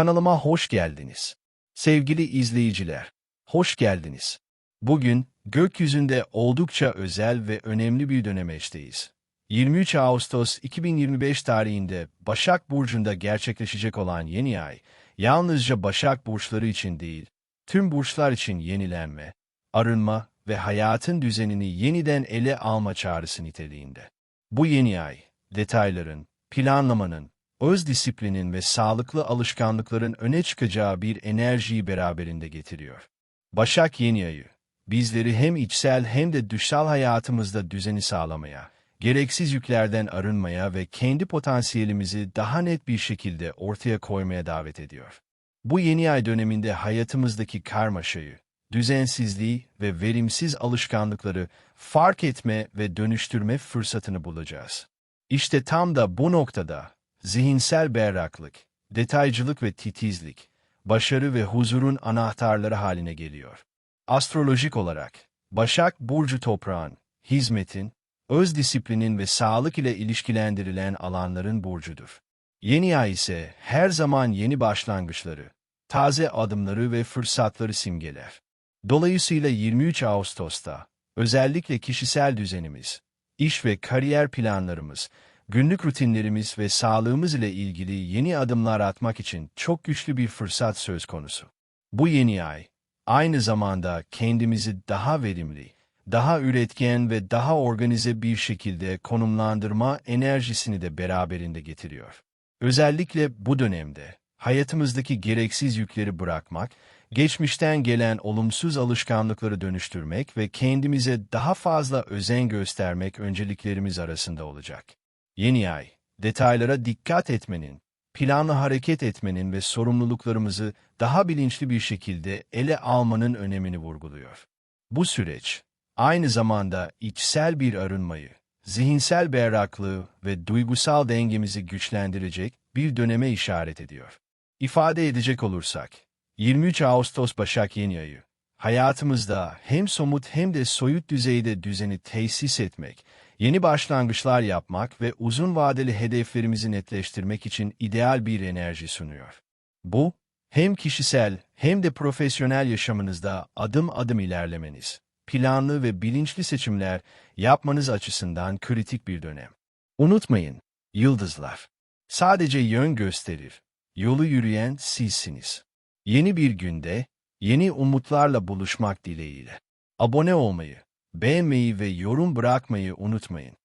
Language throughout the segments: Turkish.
Kanalıma hoş geldiniz. Sevgili izleyiciler, hoş geldiniz. Bugün gökyüzünde oldukça özel ve önemli bir dönemeçteyiz. 23 Ağustos 2025 tarihinde Başak Burcu'nda gerçekleşecek olan yeni ay, yalnızca Başak Burçları için değil, tüm burçlar için yenilenme, arınma ve hayatın düzenini yeniden ele alma çağrısı niteliğinde. Bu yeni ay, detayların, planlamanın, öz disiplinin ve sağlıklı alışkanlıkların öne çıkacağı bir enerjiyi beraberinde getiriyor. Başak yeni ayı, bizleri hem içsel hem de dışsal hayatımızda düzeni sağlamaya, gereksiz yüklerden arınmaya ve kendi potansiyelimizi daha net bir şekilde ortaya koymaya davet ediyor. Bu yeni ay döneminde hayatımızdaki karmaşayı, düzensizliği ve verimsiz alışkanlıkları fark etme ve dönüştürme fırsatını bulacağız. İşte tam da bu noktada zihinsel berraklık, detaycılık ve titizlik, başarı ve huzurun anahtarları haline geliyor. Astrolojik olarak, Başak Burcu toprağın, hizmetin, öz disiplinin ve sağlık ile ilişkilendirilen alanların burcudur. Yeni ay ise her zaman yeni başlangıçları, taze adımları ve fırsatları simgeler. Dolayısıyla 23 Ağustos'ta, özellikle kişisel düzenimiz, iş ve kariyer planlarımız, günlük rutinlerimiz ve sağlığımız ile ilgili yeni adımlar atmak için çok güçlü bir fırsat söz konusu. Bu yeni ay, aynı zamanda kendimizi daha verimli, daha üretken ve daha organize bir şekilde konumlandırma enerjisini de beraberinde getiriyor. Özellikle bu dönemde hayatımızdaki gereksiz yükleri bırakmak, geçmişten gelen olumsuz alışkanlıkları dönüştürmek ve kendimize daha fazla özen göstermek önceliklerimiz arasında olacak. Yeni ay, detaylara dikkat etmenin, planlı hareket etmenin ve sorumluluklarımızı daha bilinçli bir şekilde ele almanın önemini vurguluyor. Bu süreç, aynı zamanda içsel bir arınmayı, zihinsel berraklığı ve duygusal dengemizi güçlendirecek bir döneme işaret ediyor. İfade edecek olursak, 23 Ağustos Başak Yeni Ayı, hayatımızda hem somut hem de soyut düzeyde düzeni tesis etmek, yeni başlangıçlar yapmak ve uzun vadeli hedeflerimizi netleştirmek için ideal bir enerji sunuyor. Bu, hem kişisel hem de profesyonel yaşamınızda adım adım ilerlemeniz, planlı ve bilinçli seçimler yapmanız açısından kritik bir dönem. Unutmayın, yıldızlar sadece yön gösterir, yolu yürüyen sizsiniz. Yeni bir günde, yeni umutlarla buluşmak dileğiyle. Abone olmayı, beğenmeyi ve yorum bırakmayı unutmayın.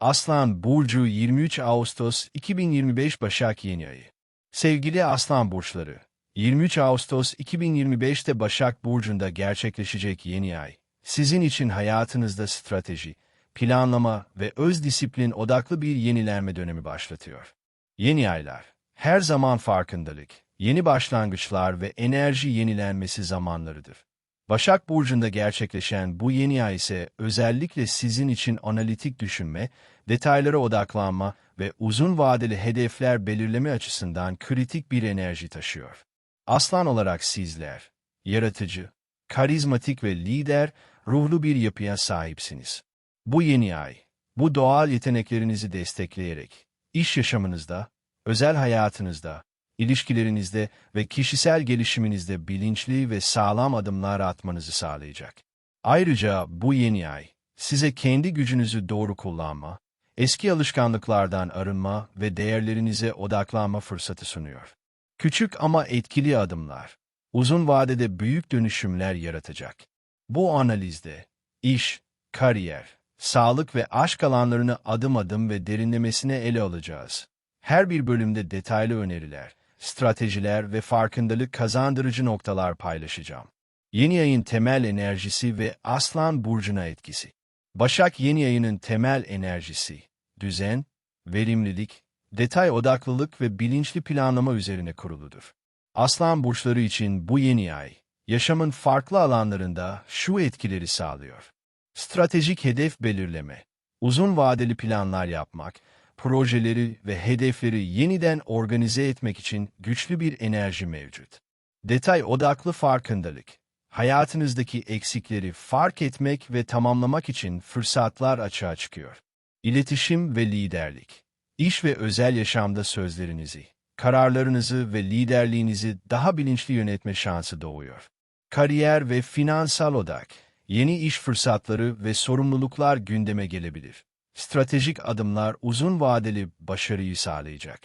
Aslan Burcu 23 Ağustos 2025 Başak Yeni Ayı Sevgili Aslan Burçları, 23 Ağustos 2025'te Başak Burcu'nda gerçekleşecek yeni ay, sizin için hayatınızda strateji, planlama ve öz disiplin odaklı bir yenilenme dönemi başlatıyor. Yeni aylar, her zaman farkındalık, yeni başlangıçlar ve enerji yenilenmesi zamanlarıdır. Başak Burcu'nda gerçekleşen bu yeni ay ise özellikle sizin için analitik düşünme, detaylara odaklanma ve uzun vadeli hedefler belirleme açısından kritik bir enerji taşıyor. Aslan olarak sizler, yaratıcı, karizmatik ve lider, ruhlu bir yapıya sahipsiniz. Bu yeni ay, bu doğal yeteneklerinizi destekleyerek, iş yaşamınızda, özel hayatınızda, ilişkilerinizde ve kişisel gelişiminizde bilinçli ve sağlam adımlar atmanızı sağlayacak. Ayrıca bu yeni ay, size kendi gücünüzü doğru kullanma, eski alışkanlıklardan arınma ve değerlerinize odaklanma fırsatı sunuyor. Küçük ama etkili adımlar, uzun vadede büyük dönüşümler yaratacak. Bu analizde, iş, kariyer, sağlık ve aşk alanlarını adım adım ve derinlemesine ele alacağız. Her bir bölümde detaylı öneriler, stratejiler ve farkındalık kazandırıcı noktalar paylaşacağım. Yeni ayın temel enerjisi ve Aslan Burcu'na etkisi. Başak yeni ayının temel enerjisi, düzen, verimlilik, detay odaklılık ve bilinçli planlama üzerine kuruludur. Aslan burçları için bu yeni ay, yaşamın farklı alanlarında şu etkileri sağlıyor. Stratejik hedef belirleme, uzun vadeli planlar yapmak, projeleri ve hedefleri yeniden organize etmek için güçlü bir enerji mevcut. Detay odaklı farkındalık, hayatınızdaki eksikleri fark etmek ve tamamlamak için fırsatlar açığa çıkıyor. İletişim ve liderlik, iş ve özel yaşamda sözlerinizi, kararlarınızı ve liderliğinizi daha bilinçli yönetme şansı doğuyor. Kariyer ve finansal odak, yeni iş fırsatları ve sorumluluklar gündeme gelebilir. Stratejik adımlar uzun vadeli başarıyı sağlayacak.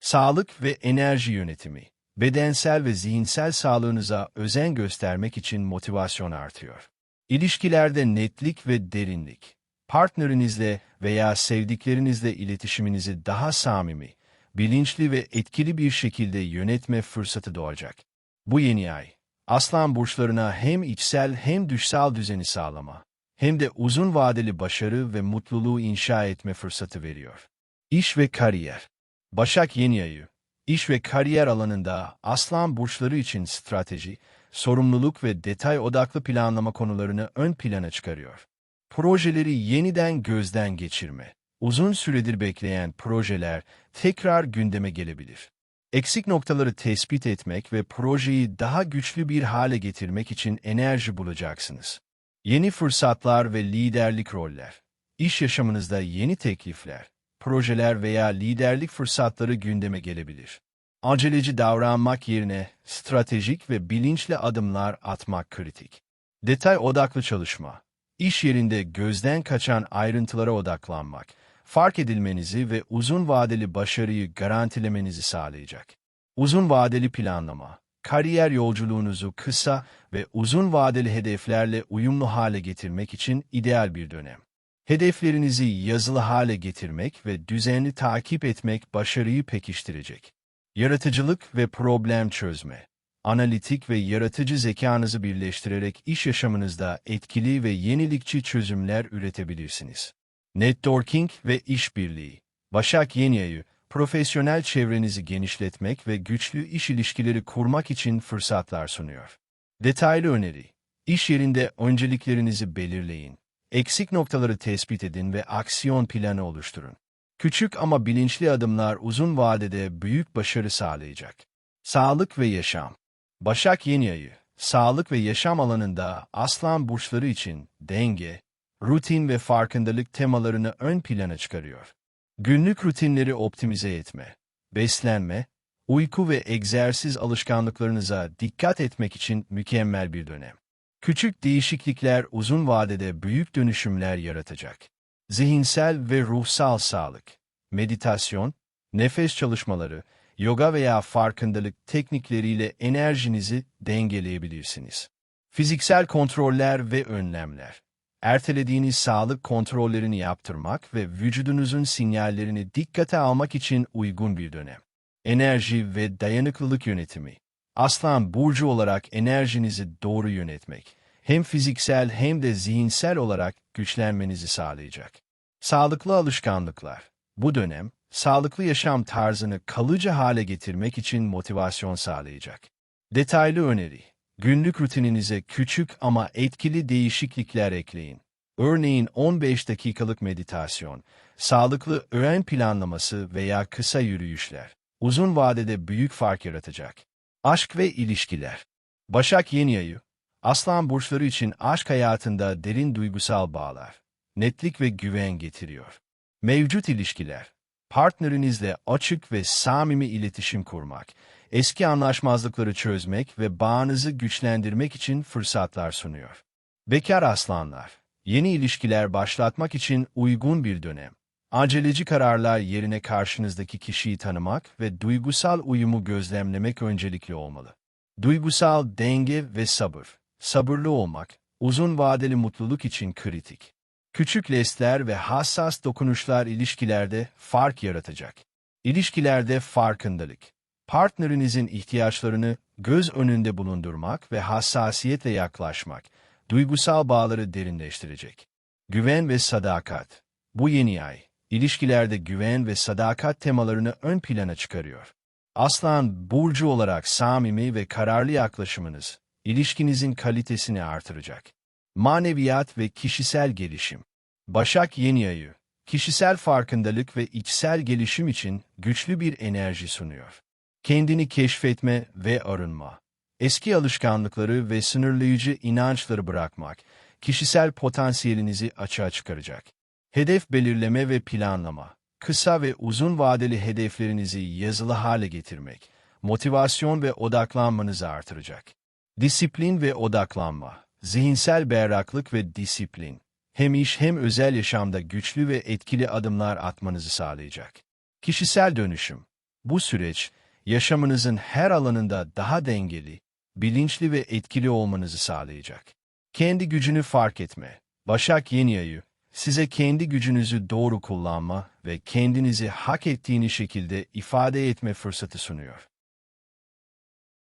Sağlık ve enerji yönetimi, bedensel ve zihinsel sağlığınıza özen göstermek için motivasyon artıyor. İlişkilerde netlik ve derinlik, partnerinizle veya sevdiklerinizle iletişiminizi daha samimi, bilinçli ve etkili bir şekilde yönetme fırsatı doğacak. Bu yeni ay, Aslan burçlarına hem içsel hem dışsal düzeni sağlama, hem de uzun vadeli başarı ve mutluluğu inşa etme fırsatı veriyor. İş ve kariyer Başak yeni ayı, iş ve kariyer alanında aslan burçları için strateji, sorumluluk ve detay odaklı planlama konularını ön plana çıkarıyor. Projeleri yeniden gözden geçirme, uzun süredir bekleyen projeler tekrar gündeme gelebilir. Eksik noktaları tespit etmek ve projeyi daha güçlü bir hale getirmek için enerji bulacaksınız. Yeni fırsatlar ve liderlik roller. İş yaşamınızda yeni teklifler, projeler veya liderlik fırsatları gündeme gelebilir. Aceleci davranmak yerine stratejik ve bilinçli adımlar atmak kritik. Detay odaklı çalışma. İş yerinde gözden kaçan ayrıntılara odaklanmak, fark edilmenizi ve uzun vadeli başarıyı garantilemenizi sağlayacak. Uzun vadeli planlama, kariyer yolculuğunuzu kısa ve uzun vadeli hedeflerle uyumlu hale getirmek için ideal bir dönem. Hedeflerinizi yazılı hale getirmek ve düzenli takip etmek başarıyı pekiştirecek. Yaratıcılık ve problem çözme. Analitik ve yaratıcı zekanızı birleştirerek iş yaşamınızda etkili ve yenilikçi çözümler üretebilirsiniz. Networking ve işbirliği. Başak Yeni profesyonel çevrenizi genişletmek ve güçlü iş ilişkileri kurmak için fırsatlar sunuyor. Detaylı öneri. İş yerinde önceliklerinizi belirleyin. Eksik noktaları tespit edin ve aksiyon planı oluşturun. Küçük ama bilinçli adımlar uzun vadede büyük başarı sağlayacak. Sağlık ve yaşam. Başak Yeni Ayı, sağlık ve yaşam alanında aslan burçları için denge, rutin ve farkındalık temalarını ön plana çıkarıyor. Günlük rutinleri optimize etme, beslenme, uyku ve egzersiz alışkanlıklarınıza dikkat etmek için mükemmel bir dönem. Küçük değişiklikler uzun vadede büyük dönüşümler yaratacak. Zihinsel ve ruhsal sağlık, meditasyon, nefes çalışmaları, yoga veya farkındalık teknikleriyle enerjinizi dengeleyebilirsiniz. Fiziksel kontroller ve önlemler ertelediğiniz sağlık kontrollerini yaptırmak ve vücudunuzun sinyallerini dikkate almak için uygun bir dönem. Enerji ve dayanıklılık yönetimi. Aslan burcu olarak enerjinizi doğru yönetmek, hem fiziksel hem de zihinsel olarak güçlenmenizi sağlayacak. Sağlıklı alışkanlıklar. Bu dönem, sağlıklı yaşam tarzını kalıcı hale getirmek için motivasyon sağlayacak. Detaylı öneri. Günlük rutininize küçük ama etkili değişiklikler ekleyin. Örneğin 15 dakikalık meditasyon, sağlıklı öğen planlaması veya kısa yürüyüşler. Uzun vadede büyük fark yaratacak. Aşk ve ilişkiler. Başak Yeni Ayı, Aslan burçları için aşk hayatında derin duygusal bağlar, netlik ve güven getiriyor. Mevcut ilişkiler, partnerinizle açık ve samimi iletişim kurmak, eski anlaşmazlıkları çözmek ve bağınızı güçlendirmek için fırsatlar sunuyor. Bekar aslanlar, yeni ilişkiler başlatmak için uygun bir dönem. Aceleci kararlar yerine karşınızdaki kişiyi tanımak ve duygusal uyumu gözlemlemek öncelikli olmalı. Duygusal denge ve sabır. Sabırlı olmak, uzun vadeli mutluluk için kritik. Küçük lestler ve hassas dokunuşlar ilişkilerde fark yaratacak. İlişkilerde farkındalık partnerinizin ihtiyaçlarını göz önünde bulundurmak ve hassasiyetle yaklaşmak, duygusal bağları derinleştirecek. Güven ve sadakat. Bu yeni ay, ilişkilerde güven ve sadakat temalarını ön plana çıkarıyor. Aslan, burcu olarak samimi ve kararlı yaklaşımınız, ilişkinizin kalitesini artıracak. Maneviyat ve kişisel gelişim. Başak yeni ayı, kişisel farkındalık ve içsel gelişim için güçlü bir enerji sunuyor kendini keşfetme ve arınma. Eski alışkanlıkları ve sınırlayıcı inançları bırakmak, kişisel potansiyelinizi açığa çıkaracak. Hedef belirleme ve planlama, kısa ve uzun vadeli hedeflerinizi yazılı hale getirmek, motivasyon ve odaklanmanızı artıracak. Disiplin ve odaklanma, zihinsel berraklık ve disiplin, hem iş hem özel yaşamda güçlü ve etkili adımlar atmanızı sağlayacak. Kişisel dönüşüm, bu süreç, yaşamınızın her alanında daha dengeli, bilinçli ve etkili olmanızı sağlayacak. Kendi gücünü fark etme. Başak Yeni Ayı, size kendi gücünüzü doğru kullanma ve kendinizi hak ettiğiniz şekilde ifade etme fırsatı sunuyor.